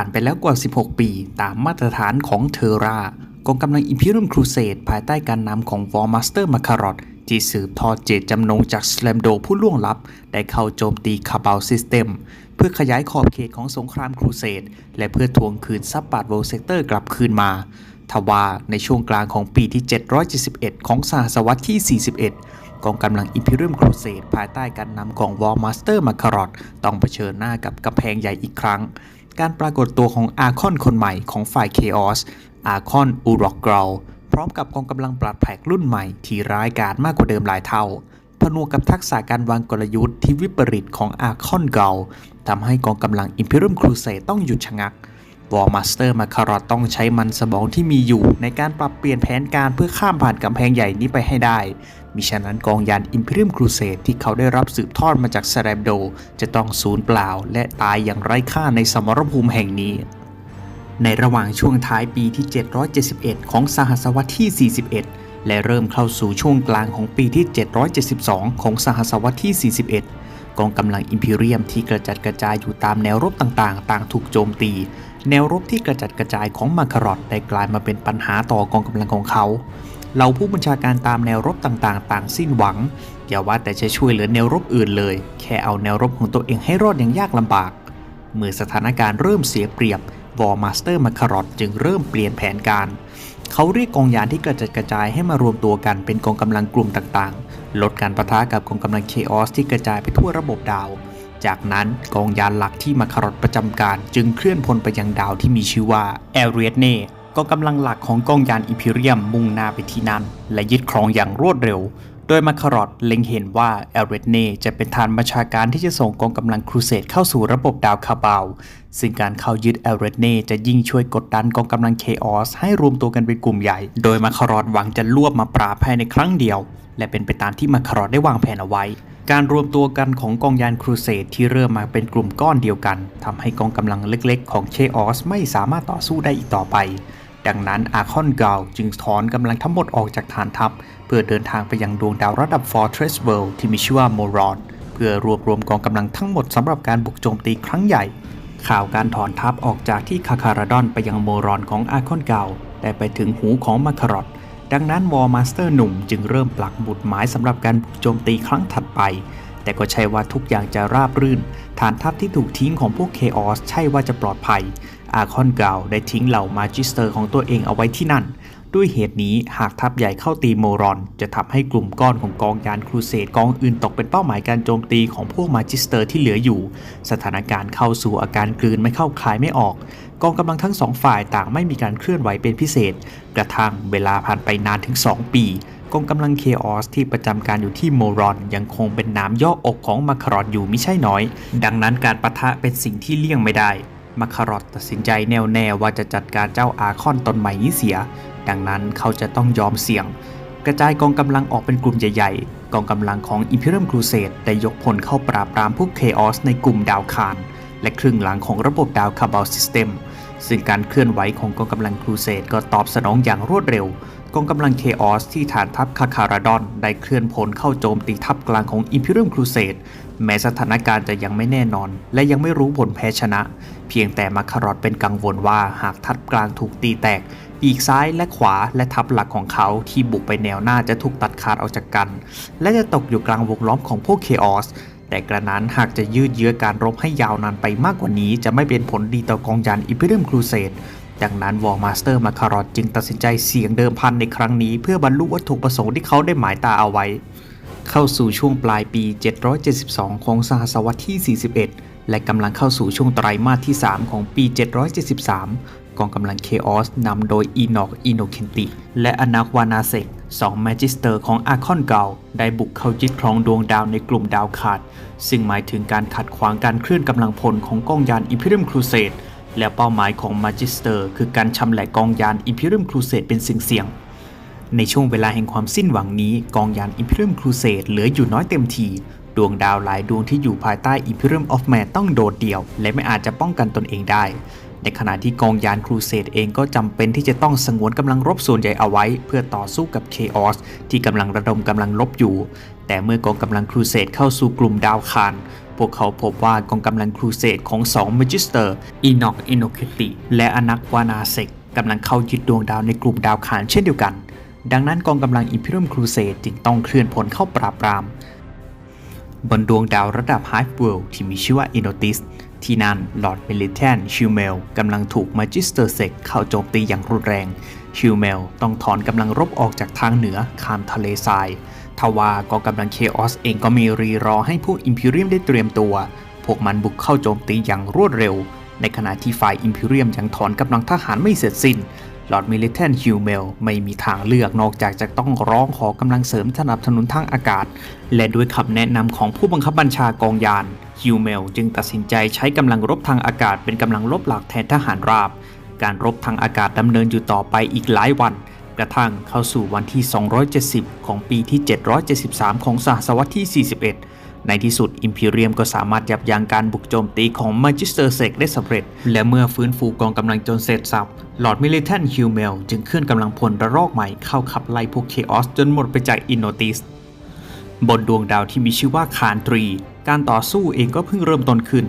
ผ่านไปแล้วกว่า 16 ปี ตามมาตรฐานของเทอร่ากองกำลัง Imperium Crusade ภายใต้การนำของ War Master Makarot ที่สืบทอดเจตจำนงจากส a ลมโดผู้ล่วงลับ ได้เข้าโจมตีคาบาลซิสเต็มเพื่อขยายขอบเขตของสงครามครูเสดและเพื่อทวงคืนซับบาร์โวเซกเตอร์กลับคืนมาทว่าในช่วงกลางของปีที่ 771 ของสหศตวรรษที่ 41 กองกำลัง Imperium Crusade ภายใต้การนำของ War Master Makarot ต้องเผชิญหน้ากับกำแพงใหญ่อีกครั้ง การปรากฏตัวของอาคอนคนใหม่ของฝ่ายเคออสอาคอนอูร็อกกรวพร้อมกับกองกำลังปราดแผกรุ่นใหม่ที่ร้ายกาจมากกว่าเดิมหลายเท่าผนวกกับทักษะการวางกลยุทธ์ที่วิปริตของอาคอนเกาทำให้กองกำลัง Imperium Crusade ต้องหยุดชะงัก วอร์มาสเตอร์มาคารอตต้องใช้มันสมองที่มีอยู่ ในการปรับเปลี่ยนแผนการเพื่อข้ามผ่านกำแพงใหญ่นี้ไปให้ได้ มิฉะนั้นกองยาน Imperium Crusade ที่เขาได้รับสืบทอดมาจากแซรมโด จะต้องสูญเปล่า และตายอย่างไร้ค่าในสมรภูมิแห่งนี้ในระหว่างช่วงท้ายปีที่ 771 ของสหศตวรรษที่ 41 และเริ่มเข้าสู่ช่วงกลางของปีที่ 772 ของสหศตวรรษที่ 41 กองกำลังอิมพีเรียมที่กระจัดกระจายอยู่ตามแนวรบต่างๆ ต่างถูกโจมตี แนวรบที่กระจัดกระจายของมาคารอตได้กลายมาเป็นปัญหาต่อกองกำลังของเขาเหล่าผู้บัญชาการตามแนวรบต่างๆ ต่างสิ้นหวังอย่าว่าแต่จะช่วยเหลือแนวรบอื่นเลย แค่เอาแนวรบของตัวเองให้รอดอย่างยากลำบาก เมื่อสถานการณ์เริ่มเสียเปรียบวอร์มาสเตอร์มาคารอตจึงเริ่มเปลี่ยนแผนการ เขาเรียกกองยานที่กระจัดกระจายให้มารวมตัวกันเป็นกองกำลังกลุ่มต่างๆ ลดการประทะกับกองกำลังเคออสที่กระจายไปทั่วระบบดาว จากนั้นกองยานหลักที่มาคารอตประจำการจึงเคลื่อนพลไปยังดาวที่มีชื่อว่าแอเรียเน่ก็กำลังหลักของกองยานอิมพีเรียมมุ่งหน้าไปที่นั่นและยึดครองอย่างรวดเร็ว โดยมาคารอตเล็งเห็นว่าแอลเรดเน่จะเป็นฐานบัญชาการที่จะส่งกองกำลังครูเสดเข้าสู่ระบบดาวคาบาวซึ่งการเข้ายึดแอลเรดเน่จะยิ่งช่วยกดดันกองกำลังเคออสให้รวมตัวกันเป็นกลุ่มใหญ่ โดยมาคารอตหวังจะรวบมาปราบภายในครั้งเดียว และเป็นไปตามที่มาคารอตได้วางแผนเอาไว้การรวมตัวกันของกองยานครูเสดที่เริ่มมาเป็นกลุ่มก้อนเดียวกันทำให้กองกำลังเล็กๆ ของเคออสไม่สามารถต่อสู้ได้อีกต่อไป ดังนั้นอาคอนเกาจึงถอนกำลังทั้งหมดออกจากฐานทัพ เพื่อเดินทางไปยังดวงดาวระดับ Fortress World ที่มีชื่อว่าโมรอนเพื่อรวบรวมกองกำลังทั้งหมดสำหรับการบุกโจมตีครั้งใหญ่ ข่าวการถอนทัพออกจากที่คาคาราดอนไปยังโมรอนของอาคอนเกาได้ไปถึงหูของมาคารอตดังนั้นวอร์มาสเตอร์หนุ่มจึงเริ่มปลักบุตรหมายสำหรับการบุกโจมตีครั้งถัดไป แต่ก็ใช่ว่าทุกอย่างจะราบรื่น ฐานทัพที่ถูกทิ้งของพวกเคออสใช่ว่าจะปลอดภัย อาคอนเกาได้ทิ้งเหล่ามาจิสเตอร์ของตัวเองเอาไว้ที่นั่น ด้วยเหตุนี้หากทัพใหญ่เข้าตีโมรอน จะทำให้กลุ่มก้อนของกองยานครูเสดกองอื่นตกเป็นเป้าหมายการโจมตีของพวกมาจิสเตอร์ที่เหลืออยู่ สถานการณ์เข้าสู่อาการกลืนไม่เข้าคลายไม่ออก กองกำลังทั้งสองฝ่ายต่างไม่มีการเคลื่อนไหวเป็นพิเศษ กระทั่งเวลาผ่านไปนานถึง 2 ปีกองกำลังเคออสที่ประจำการอยู่ที่โมรอน ยังคงเป็นน้ำย่ออกของมาคารอตอยู่มิใช่น้อย ดังนั้นการประทะเป็นสิ่งที่เลี่ยงไม่ได้มาคารอตตัดสินใจแน่วแน่ว่าจะจัดการเจ้าอาคอนตนใหม่นี้เสีย ดังนั้นเขาจะต้องยอมเสี่ยง กระจายกองกำลังออกเป็นกลุ่มใหญ่ ๆ กองกำลังของ Imperium Crusade ได้ยกพลเข้าปราบปรามพวก Chaos ในกลุ่มดาวคารและครึ่งหลังของระบบดาวคาบาลซิสเต็มซึ่งการเคลื่อนไหวของกองกำลังครูเสดก็ตอบสนองอย่างรวดเร็ว กองกำลังเคออสที่ฐานทัพคาคาราดอน ได้เคลื่อนพลเข้าโจมตีทัพกลางของ Imperium Crusade แม้สถานการณ์จะยังไม่แน่นอน และยังไม่รู้ผลแพ้ชนะ เพียงแต่มาคารอตเป็นกังวลว่าหากทัพกลางถูกตีแตก ปีกซ้ายและขวาและทัพหลักของเขาที่บุกไปแนวหน้าจะถูกตัดขาดออกจากกัน และจะตกอยู่กลางวงล้อมของพวกเคออสแต่กระนั้นหากจะยืดเยื้อการรบให้ยาวนานไปมากกว่านี้ จะไม่เป็นผลดีต่อกองยาน Imperium Crusade ดังนั้นวอร์มาสเตอร์มาคารอตจึงตัดสินใจเสี่ยงเดิมพันในครั้งนี้ เพื่อบรรลุวัตถุประสงค์ที่เขาได้หมายตาเอาไว้ เข้าสู่ช่วงปลายปี 772 ของสหศตวรรษที่ 41 และกำลังเข้าสู่ช่วงไตรมาสที่ 3 ของปี 773 กองกำลังเคออสนำโดยอีนอกอินโนเคนติ และอนาควานาเซกสองแมจิสเตอร์ของอาคอนเกาได้บุกเข้ายึดครองดวงดาวในกลุ่มดาวขาด ซึ่งหมายถึงการขัดขวางการเคลื่อนกำลังพลของกองยานอิพีเรียมครูเสดและเป้าหมายของมาจิสเตอร์ คือการชำแหละกองยานอิพีเรียมครูเสดเป็นสิ่งเสี่ยง ในช่วงเวลาแห่งความสิ้นหวังนี้กองยาน Imperium Crusade เหลืออยู่น้อยเต็มทีดวงดาวหลายดวงที่อยู่ภายใต้ Imperium of Man ต้องโดดเดี่ยว และไม่อาจจะป้องกันตนเองได้ ในขณะที่กองยานครูเสดเองก็จำเป็นที่จะต้องสงวนกำลังรบส่วนใหญ่เอาไว้ เพื่อต่อสู้กับเคออสที่กำลังระดมกำลังรบอยู่ แต่เมื่อกองกำลังครูเสดเข้าสู่กลุ่มดาวคารพวกเขาพบว่ากองกำลังครูเสดของ2 Magister อีนอกอินโนเคติและอนักวานาเซกกำลังเข้ายึดดวงดาวในกลุ่มดาวคารเช่นเดียวกัน ดังนั้นกองกำลัง Imperium Crusade จึงต้องเคลื่อนพลเข้าปราบปราม บนดวงดาวระดับ Hive World ที่มีชื่อว่า Inotis ที่นั่นลอร์ดเมลิเทนชิวเมลกำลังถูกมาจิสเตอร์เซกเข้าโจมตีอย่างรุนแรง ชิวเมลต้องถอนกำลังรบออกจากทางเหนือข้ามทะเลทรายทว่าก็กำลังเคออสเองก็มีรีรอให้พวกอิมพีเรียมได้เตรียมตัว พวกมันบุกเข้าโจมตีอย่างรวดเร็ว ในขณะที่ฝ่ายอิมพีเรียมยังถอนกำลังทหารไม่เสร็จสิ้น ลอร์ดมิลิเทนฮิวเมลไม่มีทางเลือกนอกจากจะต้องร้องขอกำลังเสริมสนับสนุนทางอากาศ และด้วยคำแนะนำของผู้บังคับบัญชากองยานฮิวเมลจึงตัดสินใจใช้กำลังรบทางอากาศเป็นกำลังรบหลักแทนทหารราบ การรบทางอากาศดำเนินอยู่ต่อไปอีกหลายวัน กระทั่งเข้าสู่วันที่ 270 ของปีที่ 773 ของศตวรรษที่ 41 ในที่สุดอิมพีเรียมก็สามารถยับยั้งการบุกโจมตีของมาจิสเตอร์เซกได้สำเร็จ และเมื่อฟื้นฟูกองกำลังจนเสร็จสับลอร์ดมิลิเทนฮิวเมลจึงเคลื่อนกำลังพลระลอกใหม่เข้าขับไล่พวกเคออสจนหมดไปจากอินโนติสบนดวงดาวที่มีชื่อว่าคานตรี การต่อสู้เองก็เพิ่งเริ่มต้นขึ้น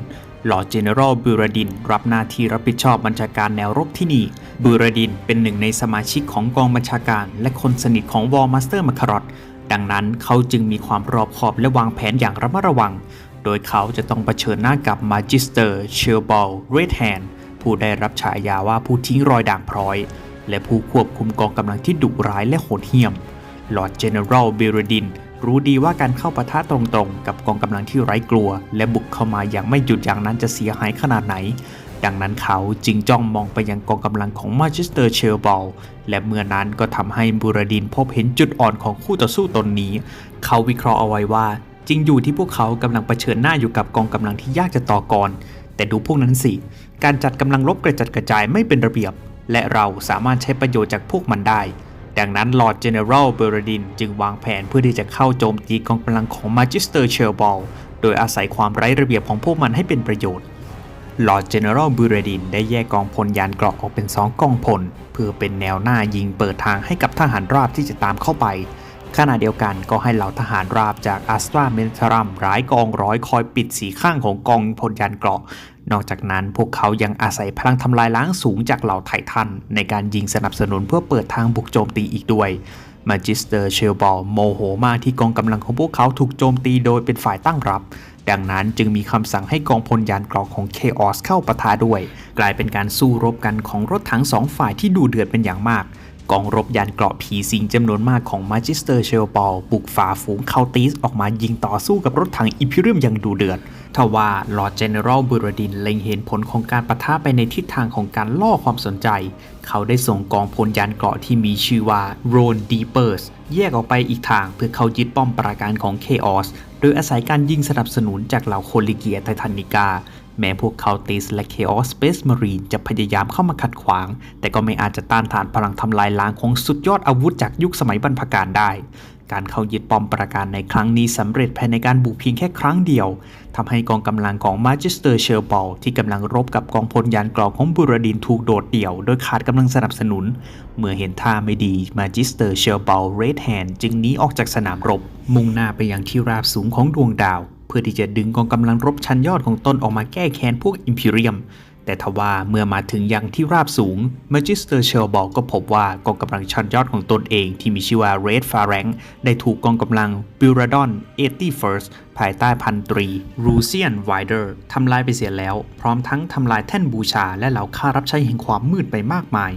หลอดเจเนอรัลบูราดิน รับหน้าที่รับผิดชอบบัญชาการแนวรบที่นี่ บูราดินเป็นหนึ่งในสมาชิกของกองบัญชาการ และคนสนิทของวอลมาสเตอร์มาคารอต ดังนั้นเขาจึงมีความรอบคอบและวางแผนอย่างระมัดระวัง โดยเขาจะต้องเผชิญหน้ากับมาจิสเตอร์เชลบอลเรดแฮนผู้ได้รับฉายาว่าผู้ทิ้งรอยด่างพร้อย และผู้ควบคุมกองกำลังที่ดุร้ายและโหดเหี้ยมลอร์ดเจเนอเรัลเบรดินรู้ดีว่าการเข้าปะทะตรงๆ กับกองกำลังที่ไร้กลัว และบุกเข้ามาอย่างไม่หยุดอยั้งนั้นจะเสียหายขนาดไหน ดังนั้นเขาจึงจ้องมองไปยังกองกำลังของมาจิสเตอร์เชลบอลและเมื่อนั้นก็ทำให้บูรดินพบเห็นจุดอ่อนของคู่ต่อสู้ตนนี้ เขาวิเคราะห์เอาไว้ว่า จริงอยู่ที่พวกเขากำลังเผชิญหน้าอยู่กับกองกำลังที่ยากจะต่อกร แต่ดูพวกนั้นสิ การจัดกำลังรบกระจัดกระจายไม่เป็นระเบียบ และเราสามารถใช้ประโยชน์จากพวกมันได้ ดังนั้นลอร์ดเจเนอเรลเบรดินจึงวางแผนเพื่อที่จะเข้าโจมตีกองกำลังของมาจิสเตอร์เชลบอลโดยอาศัยความไร้ระเบียบของพวกมันให้เป็นประโยชน์ ลอร์ดเจเนอเรลบูเรดินได้แยกกองพลยานเกราะออกเป็น 2 กองพล เพื่อเป็นแนวหน้ายิงเปิดทางให้กับทหารราบที่จะตามเข้าไป ขณะเดียวกันก็ให้เหล่าทหารราบจากอัสตราเมนทรัมร้ายกองร้อยคอยปิดสีข้างของกองพลยานเกราะ นอกจากนั้นพวกเขายังอาศัยพลังทำลายล้างสูงจากเหล่าไททันในการยิงสนับสนุนเพื่อเปิดทางบุกโจมตีอีกด้วยมาจิสเตอร์เชลบอลโมโหมากที่กองกำลังของพวกเขาถูกโจมตีโดยเป็นฝ่ายตั้งรับ ดังนั้นจึงมีคำสั่งให้กองพลยานเกราะของเคออสเข้าปะทะด้วย กลายเป็นการสู้รบกันของรถถังสองฝ่ายที่ดูเดือดเป็นอย่างมาก กองรบยานเกราะผีสิงจำนวนมากของมาจิสเตอร์เชลบอลบุกฝ่าฝูงเคาติสออกมายิงต่อสู้กับรถถังอิพิเรียมอย่างดูเดือดทว่าลอร์ดเจเนอรัลบูรดินเล็งเห็นผลของการปะทะไปในทิศทางของการล่อความสนใจ เขาได้ส่งกองพลยานเกราะที่มีชื่อว่าโรนดีเปอร์สแยกออกไปอีกทางเพื่อเข้ายึดป้อมปราการของเคออสโดยอาศัยการยิงสนับสนุนจากเหล่าโคลิเกียไททานิกา แม้พวกเขาติสและ Chaos Space Marine จะพยายามเข้ามาขัดขวาง แต่ก็ไม่อาจจะต้านทานพลังทำลายล้างของสุดยอดอาวุธจากยุคสมัยบรรพการได้ การเข้ายึดป้อมปราการในครั้งนี้สำเร็จภายในการบุกเพียงแค่ครั้งเดียวทำให้กองกำลังของ Magister s h e r b a l ที่กำลังรบกับกองพลยานเกราะของบุรดินถูกโดดเดี่ยว โดยขาดกำลังสนับสนุน เมื่อเห็นท่าไม่ดี Magister s h e r b a l Red Hand จึงหนีออกจากสนามรบ มุ่งหน้าไปยังที่ราบสูงของดวงดาว เพื่อที่จะดึงกองกำลังรบชั้นยอดของตนออกมาแก้แค้นพวกอิมพีเรียม แต่ทว่าเมื่อมาถึงยังที่ราบสูง Magister s h e l b a l ก็พบว่ากองกำลังชั้นยอดของตนเองที่มีชื่อว่า Red p h a r a n g ได้ถูกกองกำลัง b u r a d o n 81st ภายใต้พันตรี Rusian Wider ทำลายไปเสียแล้ว พร้อมทั้งทำลายแท่นบูชา และเหล่าข้ารับใช้แห่งความมืดไปมากมาย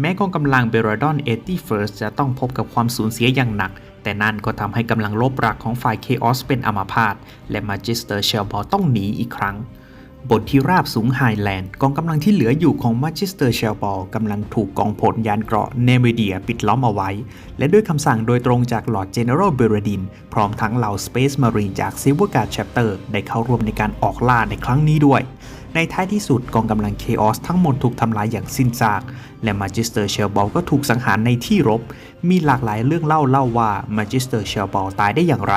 แม้กองกำลัง b e r a d o n 81st จะต้องพบกับความสูญเสียอย่างหนัก แต่นั่นก็ทำให้กำลังลบหลักของฝ่าย Chaos เป็นอัมาพาตและ Magister s h e l b a l ต้องหนีอีกครั้ง บนที่ราบสูงไฮแลนด์กองกำลังที่เหลืออยู่ของมาจิสเตอร์เชลบอลกำลังถูกกองพลยานเกราะเนเวเดียปิดล้อมเอาไว้ และด้วยคำสั่งโดยตรงจากลอร์ดเจเนอเรลเบรดิน พร้อมทั้งเหล่า Space Marine จาก Silver Guard Chapter ได้เข้าร่วมในการออกล่าในครั้งนี้ด้วย ในท้ายที่สุดกองกำลัง Chaos ทั้งหมดถูกทำลายอย่างสิ้นซาก และ Magister s h e l b a l ก็ถูกสังหารในที่รบ มีหลากหลายเรื่องเล่าเล่าว่า Magister s h e l b a l ตายได้อย่างไร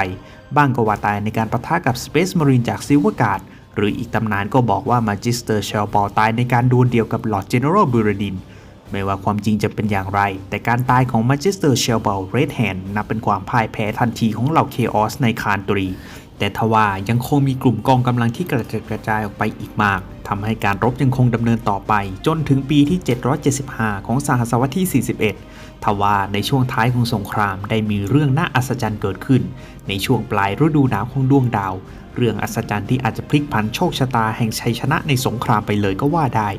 บ้างก็ว่าตายในการประทะกับ Space Marine จาก Silver Guard หรืออีกตำนานก็บอกว่ามาจิสเตอร์เชลบอลตายในการดวลเดียวกับลอร์ดเจเนอรัลบูรดินไม่ว่าความจริงจะเป็นอย่างไร แต่การตายของมาจิสเตอร์เชลบอลเรดแฮนนับเป็นความพ่ายแพ้ทันทีของเหล่าเคออสในคานตรี แต่ทว่ายังคงมีกลุ่มกองกำลังที่กระจัดกระจายออกไปอีกมากทำให้การรบยังคงดำเนินต่อไป จนถึงปีที่ 775 ของสหศตวรรษที่ 41 ทว่าในช่วงท้ายของสงครามได้มีเรื่องน่าอัศจรรย์เกิดขึ้น ในช่วงปลายฤดูหนาวของดวงดาว เรื่องอัศจรรย์ที่อาจจะพลิกผันโชคชะตาแห่งชัยชนะในสงครามไปเลยก็ว่าได้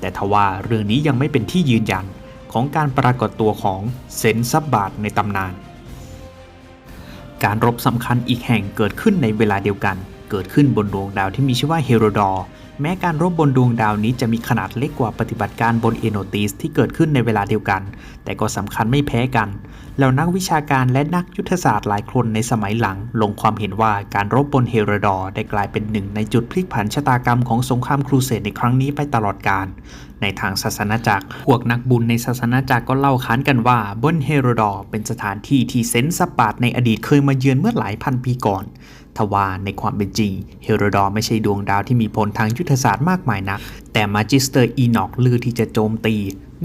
แต่ทว่าเรื่องนี้ยังไม่เป็นที่ยืนยัน ของการปรากฏตัวของเซนซับบาทในตำนาน การรบสำคัญอีกแห่งเกิดขึ้นในเวลาเดียวกัน เกิดขึ้นบนดวงดาวที่มีชื่อว่าเฮโรดอร์ แม้การรบบนดวงดาวนี้จะมีขนาดเล็กกว่าปฏิบัติการบนเอโนติสที่เกิดขึ้นในเวลาเดียวกัน แต่ก็สำคัญไม่แพ้กันแล้วนักวิชาการและนักยุทธศาสตร์หลายคนในสมัยหลัง ลงความเห็นว่าการรบบนเฮโรดอร์ได้กลายเป็นหนึ่งในจุดพลิกผันชะตากรรมของสงครามครูเสดในครั้งนี้ไปตลอดกาลในทางศาสนาจักร พวกนักบุญในศาสนาจักรก็เล่าขานกันว่าบนเฮโรดอร์เป็นสถานที่ที่เซนส์สปาร์ตในอดีตเคยมาเยือนเมื่อหลายพันปีก่อน ทว่าในความเป็นจริง เฮโรดอร์ไม่ใช่ดวงดาวที่มีผลทางยุทธศาสตร์มากมายนัก แต่มาจิสเตอร์อีนอกลือที่จะโจมตี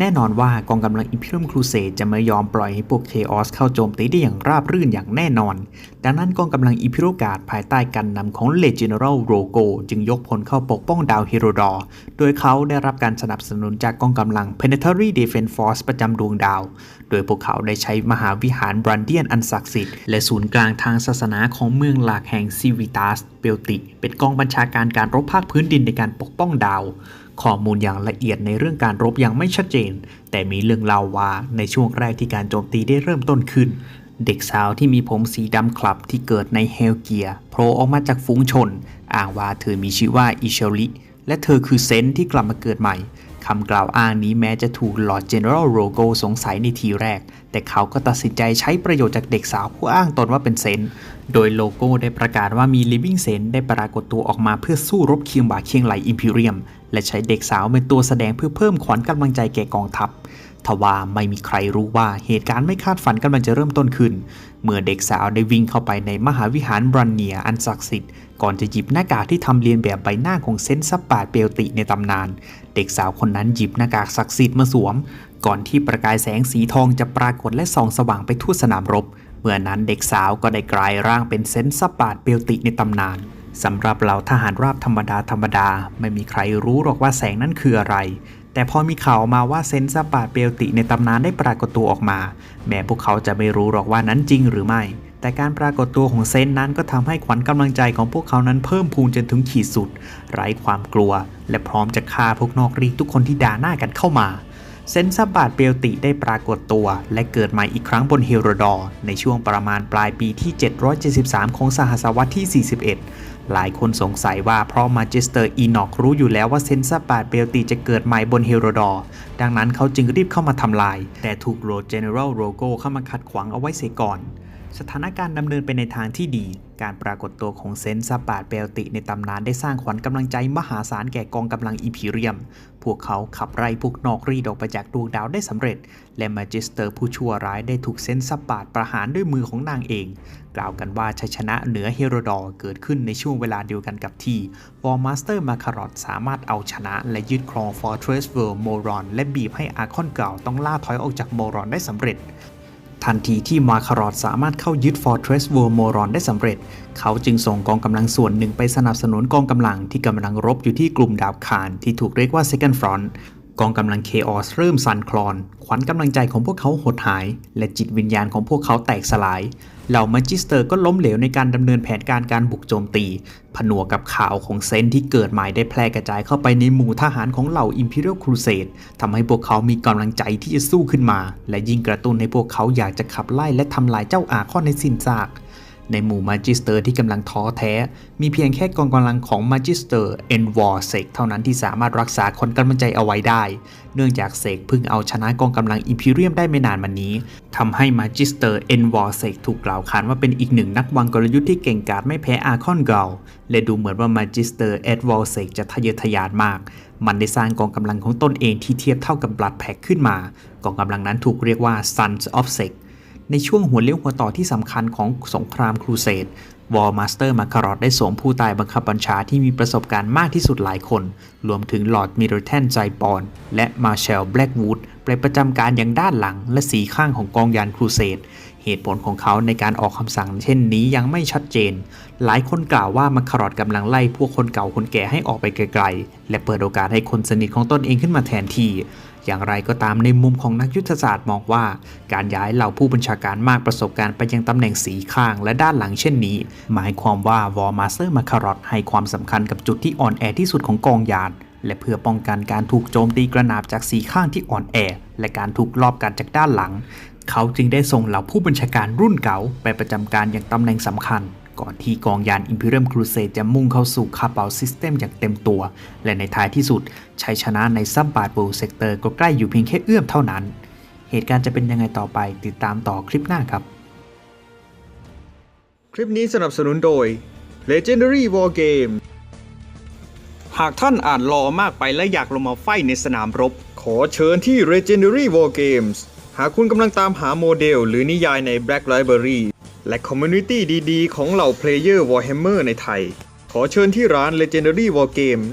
แน่นอนว่ากองกำลังอิมพีเรียมครูเสดจะไม่ยอมปล่อยให้พวกเคออสเข้าโจมตีได้อย่างราบรื่นอย่างแน่นอน ดังนั้นกองกำลังอิมพีเรียลการ์ดภายใต้การนำของเลเจิเนอรัลโรโกจึงยกพลเข้าปกป้องดาวเฮโรดอร์โดยเขาได้รับการสนับสนุนจากกองกำลัง Planetary Defense Force ประจำดวงดาว โดยพวกเขาได้ใช้มหาวิหารบรันเดียนอันศักดิ์สิทธิ์และศูนย์กลางทางศาสนาของเมืองหลักแห่งซิวิตัสเปลติ เป็นกองบัญชาการการรบภาคพื้นดินในการปกป้องดาว ข้อมูลอย่างละเอียดในเรื่องการรบยังไม่ชัดเจน แต่มีเรื่องเล่าว่าในช่วงแรกที่การโจมตีได้เริ่มต้นขึ้น เด็กสาวที่มีผมสีดำคลับที่เกิดในเฮลเกียโผล่ออกมาจากฝูงชนอ้างว่าเธอมีชื่อว่าอิเชลิและเธอคือเซนที่กลับมาเกิดใหม่ คำกล่าวอ้างนี้แม้จะถูกลอร์ดเจเนอรัลโรโกสงสัยในทีแรก แต่เขาก็ตัดสินใจใช้ประโยชน์จากเด็กสาวผู้อ้างตนว่าเป็นเซน โดยโลโก้ได้ประกาศว่ามี Living เซนได้ปรากฏตัวออกมาเพื่อสู้รบเคียงบ่าเคียงไหลอิมพีเรียม และใช้เด็กสาวเป็นตัวแสดงเพื่อเพิ่มขวัญกำลังใจแก่กองทัพ ทว่าไม่มีใครรู้ว่าเหตุการณ์ไม่คาดฝันกำลังจะเริ่มต้นขึ้น เมื่อเด็กสาวได้วิ่งเข้าไปในมหาวิหารบรันเนียอันศักดิ์สิทธิ์ก่อนจะหยิบหน้ากากที่ทำเลียนแบบใบหน้าของเซนต์ซับปาดเปลติในตำนาน เด็กสาวคนนั้นหยิบหน้ากากศักดิ์สิทธิ์มาสวม ก่อนที่ประกายแสงสีทองจะปรากฏและส่องสว่างไปทั่วสนามรบ เมื่อนั้นเด็กสาวก็ได้กลายร่างเป็นเซนต์ซับปาดเปลติในตำนานสำหรับเหล่าทหารราบธรรมดาธรรมดา ไม่มีใครรู้หรอกว่าแสงนั้นคืออะไร แต่พอมีข่าวมาว่าเซนต์ซับปาดเปลติในตำนานได้ปรากฏตัวออกมา แม้พวกเขาจะไม่รู้หรอกว่านั้นจริงหรือไม่ แต่การปรากฏตัวของเซนนั้นก็ทำให้ขวัญกำลังใจของพวกเขานั้นเพิ่มพูนจนถึงขีดสุด ไร้ความกลัว และพร้อมจะฆ่าพวกนอกรีทุกคนที่ด่าหน้ากันเข้ามาเซนซับบาดเปลติได้ปรากฏตัว และเกิดใหม่อีกครั้งบนเฮโรดอร์ในช่วงประมาณปลายปีที่ 773 ของสหศตวรรษที่ 41 หลายคนสงสัยว่าเพราะมาจิสเตอร์อีนอกรู้อยู่แล้วว่าเซนซับบาดเปลตีจะเกิดใหม่บนเฮโรดอร์ดังนั้นเขาจึงรีบเข้ามาทำลาย แต่ถูกโรเจเนอเรลโรโกเข้ามาขัดขวางเอาไว้เสียก่อน สถานการณ์ดำเนินไปในทางที่ดี การปรากฏตัวของเซนต์ซาปาดเปลติในตำนานได้สร้างขวัญกำลังใจมหาศาลแก่กองกำลังอิมพีเรียม พวกเขาขับไล่พวกนอกรีดออกไปจากดวงดาวได้สำเร็จ และมาจิสเตอร์ผู้ชั่วร้ายได้ถูกเซนต์ซาปาดประหารด้วยมือของนางเอง กล่าวกันว่าชัยชนะเหนือเฮโรดอร์เกิดขึ้นในช่วงเวลาเดียวกันกับที่วอร์มาสเตอร์มาคารอตสามารถเอาชนะ และยึดครองฟอร์เทรสเวิร์โมรอนและบีบให้อาคอนเก่าต้องล่าถอยออกจากโมรอนได้สำเร็จ ทันทีที่มาคารอดสามารถเข้ายึด Fortress w o r m o r o n ได้สำเร็จ เขาจึงส่งกองกำลังส่วนหนึ่งไปสนับสนุนกองกำลังที่กำลังรบอยู่ที่กลุ่มดาวคารที่ถูกเรียกว่า Second Front กองกำลังเคออสเริ่มสั่นคลอน ขวัญกำลังใจของพวกเขาหดหาย และจิตวิญญาณของพวกเขาแตกสลาย เหล่ามาจิสเตอร์ก็ล้มเหลวในการดำเนินแผนการการบุกโจมตี ผนวกกับข่าวของเซนที่เกิดใหม่ได้แพร่กระจายเข้าไปในหมู่ทหารของเหล่าอิมพีเรียลครูเสดทำให้พวกเขามีกำลังใจที่จะสู้ขึ้นมา และยิ่งกระตุ้นให้พวกเขาอยากจะขับไล่และทำลายเจ้าอาคอนในสินซาก ในหมู่มาจิสเตอร์ที่กำลังท้อแท้ มีเพียงแค่กองกำลังของมาจิสเตอร์เอ็นวอร์เซกเท่านั้นที่สามารถรักษาคนกำลังใจเอาไว้ได้ เนื่องจากเซกเพิ่งเอาชนะกองกำลังอิมพีเรียมได้ไม่นานมานี้ทำให้มาจิสเตอร์เอ็นวอร์เซกถูกกล่าวขานว่าเป็นอีกหนึ่งนักวางกลยุทธ์ที่เก่งกาจไม่แพ้อาคอนเกาและดูเหมือนว่ามาจิสเตอร์เอ็ดวอร์เซกจะทะเยอทะยานมาก มันได้สร้างกองกำลังของตนเองที่เทียบเท่ากับบลัดแพ็กขึ้นมา กองกำลังนั้นถูกเรียกว่า Sons of Sek ในช่วงหัวเลี้ยวหัวต่อที่สำคัญของสงครามครูเสดวอลมาสเตอร์มาคารอดได้สวมผู้ตายบังคับบัญชาที่มีประสบการณ์มากที่สุดหลายคน รวมถึงลอร์ดมิรเทนใจปอน และมาเชลแบล็กวูดไปประจำการอย่างด้านหลังและสีข้างของกองยานครูเสด เหตุผลของเขาในการออกคำสั่ง เช่นนี้ยังไม่ชัดเจน หลายคนกล่าวว่ามาคารอดกำลังไล่พวกคนเก่าคนแก่ให้ออกไปไกลๆ และเปิดโอกาสให้คนสนิทของตนเองขึ้นมาแทนที่ อย่างไรก็ตามในมุมของนักยุทธศาสตร์มองว่า การย้ายเหล่าผู้บัญชาการมากประสบการณ์ไปยังตำแหน่งสีข้างและด้านหลังเช่นนี้ หมายความว่าวอร์มาสเตอร์มาคารอดให้ความสำคัญกับจุดที่อ่อนแอที่สุดของกองยานและเพื่อป้องกันการถูกโจมตีกระนาบจากสีข้างที่อ่อนแอ และการถูกลอบกัดจากด้านหลัง เขาจึงได้ส่งเหล่าผู้บัญชาการรุ่นเก่าไปประจำการอย่างตำแหน่งสำคัญ ก่อนที่กองยาน Imperium Crusade จะมุ่งเข้าสู่คาเปาซิสเต็มอย่างเต็มตัว และในท้ายที่สุดชัยชนะในซับบาร์บูเซกเตอร์ก็ใกล้อยู่เพียงแค่เอื้อมเท่านั้น เหตุการณ์จะเป็นยังไงต่อไปติดตามต่อคลิปหน้าครับ คลิปนี้สนับสนุนโดย Legendary War Game หากท่านอ่านรอมากไปและอยากลงมาไฟในสนามรบ ขอเชิญที่ Legendary War Games หากคุณกำลังตามหาโมเดล หรือนิยายใน Black Library และคอมมูนิตี้ดีๆ ของเหล่าเพลเยอร์ Warhammer ในไทย ขอเชิญที่ร้าน Legendary War Game